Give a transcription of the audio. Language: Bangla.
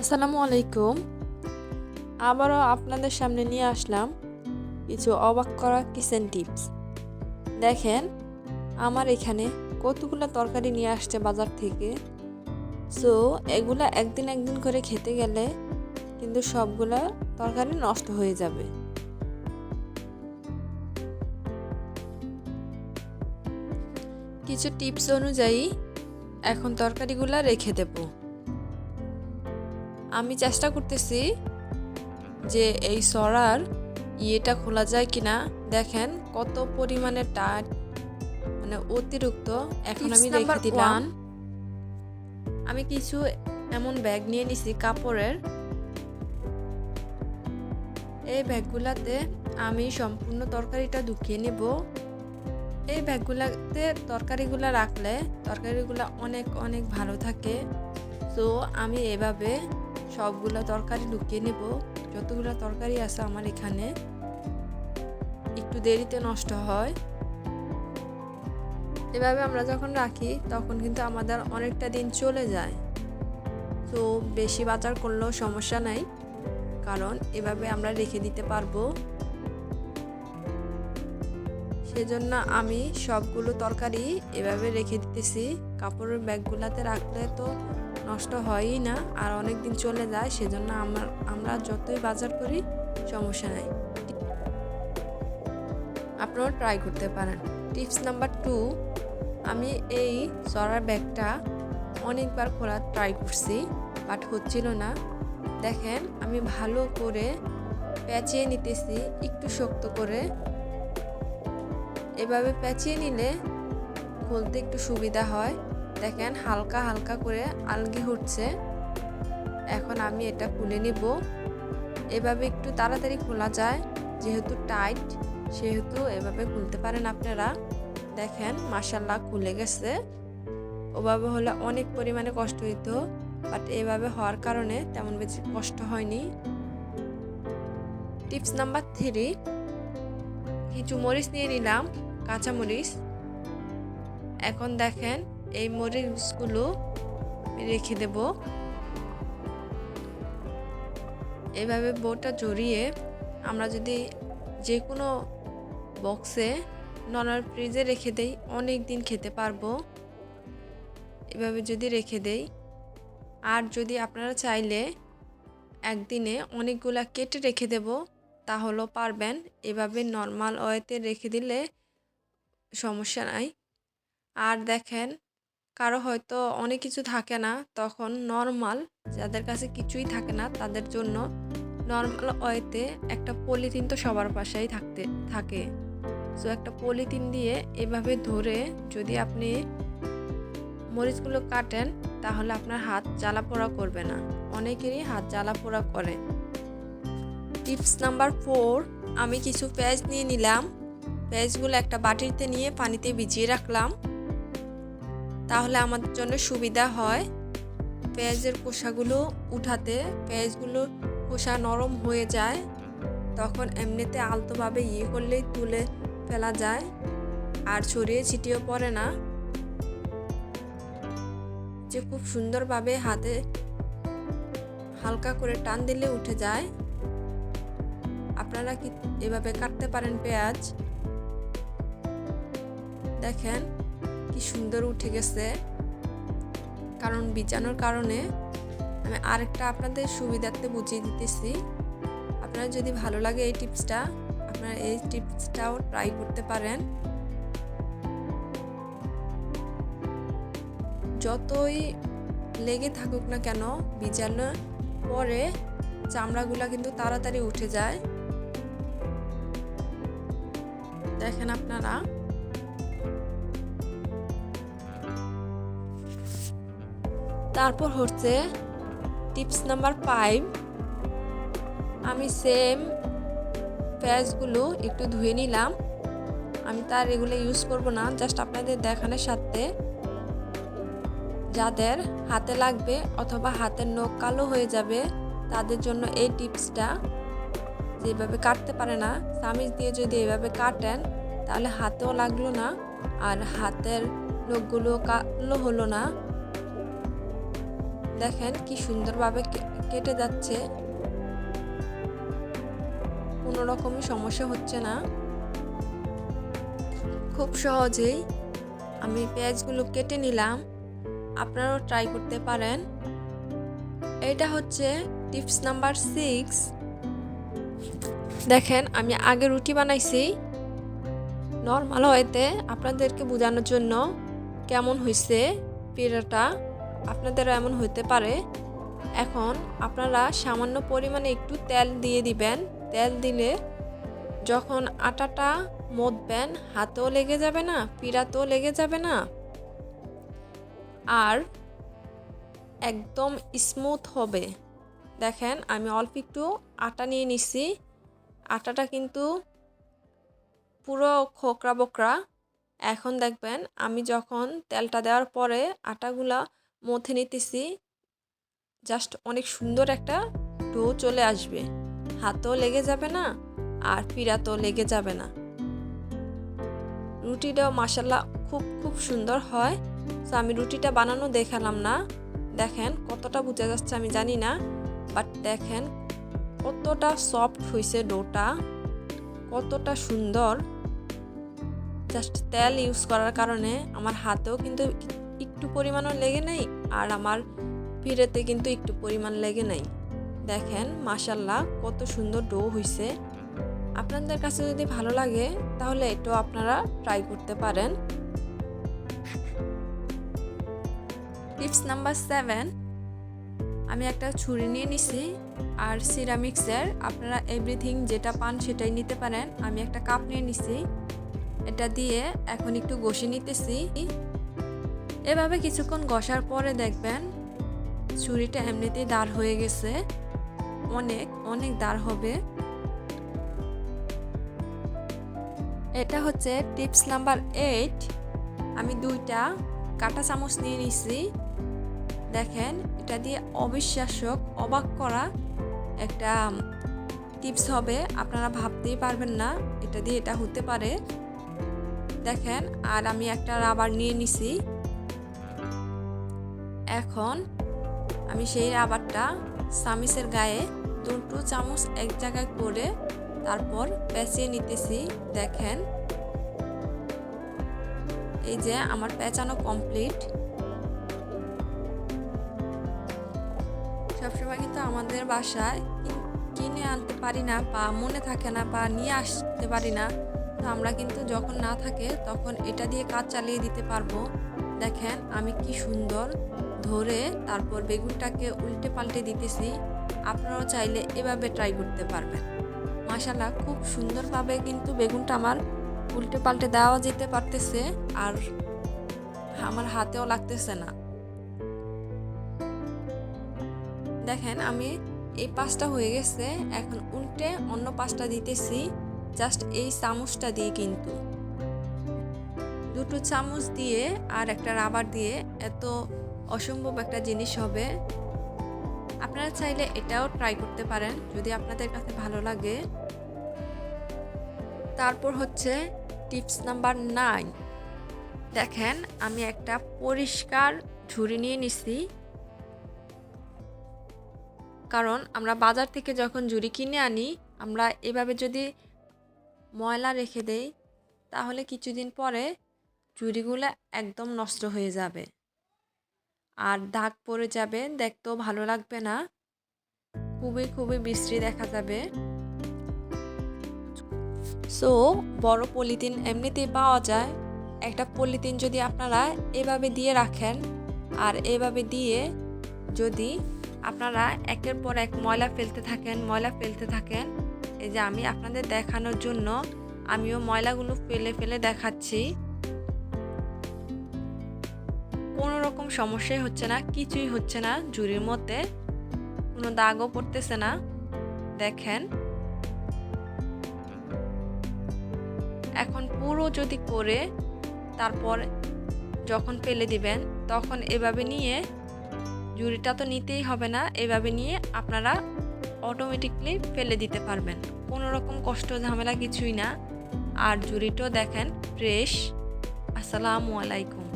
আসসালামু আলাইকুম। আবারও আপনাদের সামনে নিয়ে আসলাম কিছু অবাক করা কিচেন টিপস। দেখেন, আমার এখানে কতগুলো তরকারি নিয়ে আসছে বাজার থেকে। সো এগুলো একদিন একদিন করে খেতে গেলে কিন্তু সবগুলা তরকারি নষ্ট হয়ে যাবে। কিছু টিপস অনুযায়ী এখন তরকারিগুলো রেখে দেবো। আমি চেষ্টা করতেছি যে এই সরার ইয়েটা খোলা যায় কিনা। দেখেন কত পরিমাণে টাট মানে অতিরিক্ত। এখন আমি রেখে দিলাম। আমি কিছু এমন ব্যাগ নিয়ে নিছি কাপড়ের। এই ব্যাগগুলাতে আমি সম্পূর্ণ তরকারিটা ঢুকিয়ে নেব। এই ব্যাগগুলাতে তরকারিগুলা রাখলে তরকারিগুলা অনেক অনেক ভালো থাকে। তো আমি এভাবে সবগুলো তরকারি লুকিয়ে নেব। যতগুলো তরকারি আছে আমার এখানে। একটু দেরিতে নষ্ট হয়। এভাবে আমরা যখন রাখি, তখন কিন্তু আমাদের অনেকটা দিন চলে যায়। তো বেশি বাজার করলেও সমস্যা নাই, কারণ এভাবে আমরা রেখে দিতে পারব। সেজন্য আমি সবগুলো তরকারি এভাবে রেখে দিতেছি। কাপড়ের ব্যাগগুলাতে রাখলে তো নষ্ট হয়ই না আর অনেক দিন চলে যায়, সেজন্য আমার, আমরা যতই বাজার করি, সমস্যা নাই। আপনারাও ট্রাই করতে পারেন। টিপস নাম্বার টু আমি এই সরার ব্যাগটা অনেকবার খোলার ট্রাই করছি বাট হচ্ছিল না। দেখেন, আমি ভালো করে প্যাচিয়ে নিতেছি, একটু শক্ত করে। এভাবে প্যাচিয়ে নিলে খুলতে একটু সুবিধা হয়। দেখেন হালকা হালকা করে আলগি উঠছে এখন আমি এটা খুলে নিব। এভাবে একটু তাড়াতাড়ি খোলা যায়, যেহেতু টাইট, সেহেতু এভাবে খুলতে পারেন আপনারা। দেখেন মাসাল্লাহ খুলে গেছে। ওভাবে হলে অনেক পরিমাণে কষ্ট হইতো, বাট এভাবে হওয়ার কারণে তেমন বেশি কষ্ট হয়নি। টিপস নাম্বার থ্রি, কিছু মরিচ নিয়ে নিলাম কাঁচা মরিচ এখন দেখেন এই মরিচগুলো রেখে দেব। এভাবে বোটা জড়িয়ে আমরা যদি যে কোনো বক্সে ননার ফ্রিজে রেখে দেই, অনেক দিন খেতে পারব। এভাবে যদি রেখে দেই, আর যদি আপনারা চাইলে একদিনে অনেকগুলা কেটে রেখে দেব, তাহলেও পারবেন। এভাবে নর্মাল ওয়েতে রেখে দিলে সমস্যা নাই। আর দেখেন কারও হয়তো অনেক কিছু থাকে না, তখন নর্মাল যাদের কাছে কিছুই থাকে না, তাদের জন্য নর্মাল ওয়েতে একটা পলিথিন তো সবার বাসায় থাকতে, থাকে। সো একটা পলিথিন দিয়ে এভাবে ধরে যদি আপনি মরিচগুলো কাটেন, তাহলে আপনার হাত জ্বালা পোড়া করবে না। অনেকেরই হাত জ্বালা পোড়া করে। টিপস নাম্বার ফোর, আমি কিছু পেঁয়াজ নিয়ে নিলাম। পেঁয়াজগুলো একটা বাটিতে নিয়ে পানিতে ভিজিয়ে রাখলাম। তাহলে আমাদের জন্য সুবিধা হয়। পেঁয়াজের কোষাগুলো উঠাতে, পেঁয়াজগুলো কোষা নরম হয়ে যায়, তখন এমনিতে আলতোভাবে ইয়ে করলেই তুলে ফেলা যায়, আর ছড়িয়ে ছিটিয়েও পড়ে না। যে খুব সুন্দরভাবে হাতে হালকা করে টান দিলে উঠে যায়। আপনারা কি এভাবে কাটতে পারেন পেঁয়াজ? দেখেন কি সুন্দর উঠে গেছে। কারণ বিজানোর কারণে আমি আরেকটা আপনাদের সুবিধার্থে বুঝিয়ে দিতেছি। আপনার যদি ভালো লাগে এই টিপসটা, আপনারা এই টিপসটাও ট্রাই করতে পারেন। যতই লেগে থাকুক না কেন বিজানোর পরে চামড়াগুলা কিন্তু তাড়াতাড়ি উঠে যায়। দেখেন আপনারা। তারপর হচ্ছে টিপস নাম্বার ফাইভ আমি সেম পেঁয়াজগুলো একটু ধুয়ে নিলাম। আমি তার এগুলো ইউজ করব না জাস্ট আপনাদের দেখানোর সাথে। যাদের হাতে লাগবে অথবা হাতের নখ কালো হয়ে যাবে, তাদের জন্য এই টিপসটা যেভাবে কাটতে পারে না, সামিজ দিয়ে যদি এভাবে কাটেন, তাহলে হাতেও লাগল না, আর হাতের নখগুলো কালো হলো না। দেখেন কি সুন্দরভাবে কেটে যাচ্ছে। কোনো রকমই সমস্যা হচ্ছে না। খুব সহজেই আমি পেঁয়াজগুলো কেটে নিলাম। আপনারাও ট্রাই করতে পারেন। এটা হচ্ছে টিপস নাম্বার সিক্স দেখেন, আমি আগে রুটি বানাইছি। নর্মাল হয়েতে আপনাদেরকে বোঝানোর জন্য কেমন হয়েছে পিঠাটা আপনাদেরও এমন হতে পারে। এখন আপনারা সামান্য পরিমাণে একটু তেল দিয়ে দিবেন। তেল দিলে যখন আটাটা মতবেন, হাতেও লেগে যাবে না, পিড়াতেও লেগে যাবে না। আর একদম স্মুথ হবে। দেখেন, আমি অল্প একটু আটা নিয়ে নিছি। আটাটা কিন্তু পুরো খোকরা বোকরা। এখন দেখবেন, আমি যখন তেলটা দেওয়ার পরে আটাগুলা মথে নিতেছি। জাস্ট অনেক সুন্দর একটা ডো চলে আসবে। হাতও লেগে যাবে না, আর পিড়াতেও লেগে যাবে না। রুটিটাও মাসাল্লাহ খুব খুব সুন্দর হয়। তো আমি রুটিটা বানানো দেখালাম না। দেখেন কতটা বোঝা যাচ্ছে, আমি জানি না। বাট দেখেন কতটা সফট হয়েছে ডোটা কতটা সুন্দর। জাস্ট তেল ইউজ করার কারণে আমার হাতেও কিন্তু একটু পরিমাণও লেগে নেই আর আমার পিড়েতে কিন্তু একটু পরিমাণ লেগে নেই। দেখেন মাসাল্লাহ কত সুন্দর ডো হয়েছে আপনাদের কাছে যদি ভালো লাগে, তাহলে এটাও আপনারা ট্রাই করতে পারেন। টিপস নাম্বার সেভেন, আমি একটা ছুরি নিয়ে নিছি আর সিরামিক্সের, আপনারা এভরিথিং যেটা পান সেটাই নিতে পারেন। আমি একটা কাপ নিয়ে নিছি। এটা দিয়ে এখন একটু ঘষে নিতেছি। এভাবে কিছুক্ষণ ঘষার পরে দেখবেন ছুরিটা এমনিতেই দাঁড় হয়ে গেছে। অনেক অনেক দাঁড় হবে। এটা হচ্ছে টিপস নাম্বার এইট। আমি দুইটা কাটা চামচ নিয়ে নিছি। দেখেন, এটা দিয়ে অবিশ্বাস্য অবাক করা একটা টিপস হবে। আপনারা ভাবতেই পারবেন না, এটা দিয়ে এটা হতে পারে। দেখেন, আর আমি একটা রাবার নিয়ে নিছি। এখন আমি সেই রাবারটা সামিসের গায়ে দুটো চামচ এক জায়গায় করে তারপর পেঁচিয়ে নিতেছি, দেখেন। এই যে আমার পেঁচানো কমপ্লিট সবসময় কিন্তু আমাদের বাসায় কিনে আনতে পারি না বা মনে থাকে না বা নিয়ে আসতে পারি না। তো আমরা কিন্তু যখন না থাকে তখন এটা দিয়ে কাজ চালিয়ে দিতে পারব। দেখেন আমি কি সুন্দর ধরে তারপর বেগুনটাকে উল্টে পাল্টে দিতেছি। আপনারাও চাইলে এভাবে ট্রাই করতে পারবেন। মাশাল্লাহ খুব সুন্দরভাবে কিন্তু বেগুনটা আমার উল্টে পাল্টে দেওয়া যেতে পারতেছে আর আমার হাতেও লাগতেছে না। দেখেন, আমি এই পাঁচটা হয়ে গেছে, এখন উল্টে অন্য পাঁচটা দিতেছি জাস্ট এই চামচটা দিয়ে কিন্তু। দুটো চামচ দিয়ে আর একটা রাবার দিয়ে এত অসম্ভব একটা জিনিস হবে। আপনারা চাইলে এটাও ট্রাই করতে পারেন, যদি আপনাদের কাছে ভালো লাগে। তারপর হচ্ছে টিপস নাম্বার নাইন দেখেন, আমি একটা পরিষ্কার ঝুড়ি নিয়ে নিছি। কারণ আমরা বাজার থেকে যখন ঝুড়ি কিনে আনি, আমরা এভাবে যদি ময়লা রেখে দেই, তাহলে কিছুদিন পরে ঝুড়িগুলো একদম নষ্ট হয়ে যাবে। আর দাগ পড়ে যাবে, দেখতেও ভালো লাগবে না। খুবই খুবই বিশ্রী দেখা যাবে। সো বড় পলিথিন এমনিতেই পাওয়া যায়। একটা পলিথিন যদি আপনারা এভাবে দিয়ে রাখেন আর এভাবে দিয়ে যদি আপনারা একের পর এক ময়লা ফেলতে থাকেন, ময়লা ফেলতে থাকেন, এই যে আমি আপনাদের দেখানোর জন্য আমিও ময়লাগুলো ফেলে ফেলে দেখাচ্ছি। সমস্যাই হচ্ছে না, কিছুই হচ্ছে না। ঝুড়ির মধ্যে কোনো দাগও পড়তেছে না। দেখেন। এখন পুরো যদি করে তারপর যখন ফেলে দিবেন, তখন এভাবে নিয়ে ঝুড়িটা তো নিতেই হবে না, এভাবে নিয়ে আপনারা অটোমেটিকলি ফেলে দিতে পারবেন। কোনো রকম কষ্ট, ঝামেলা কিছুই না। আর ঝুড়িটাও দেখেন ফ্রেশ আসসালামু আলাইকুম।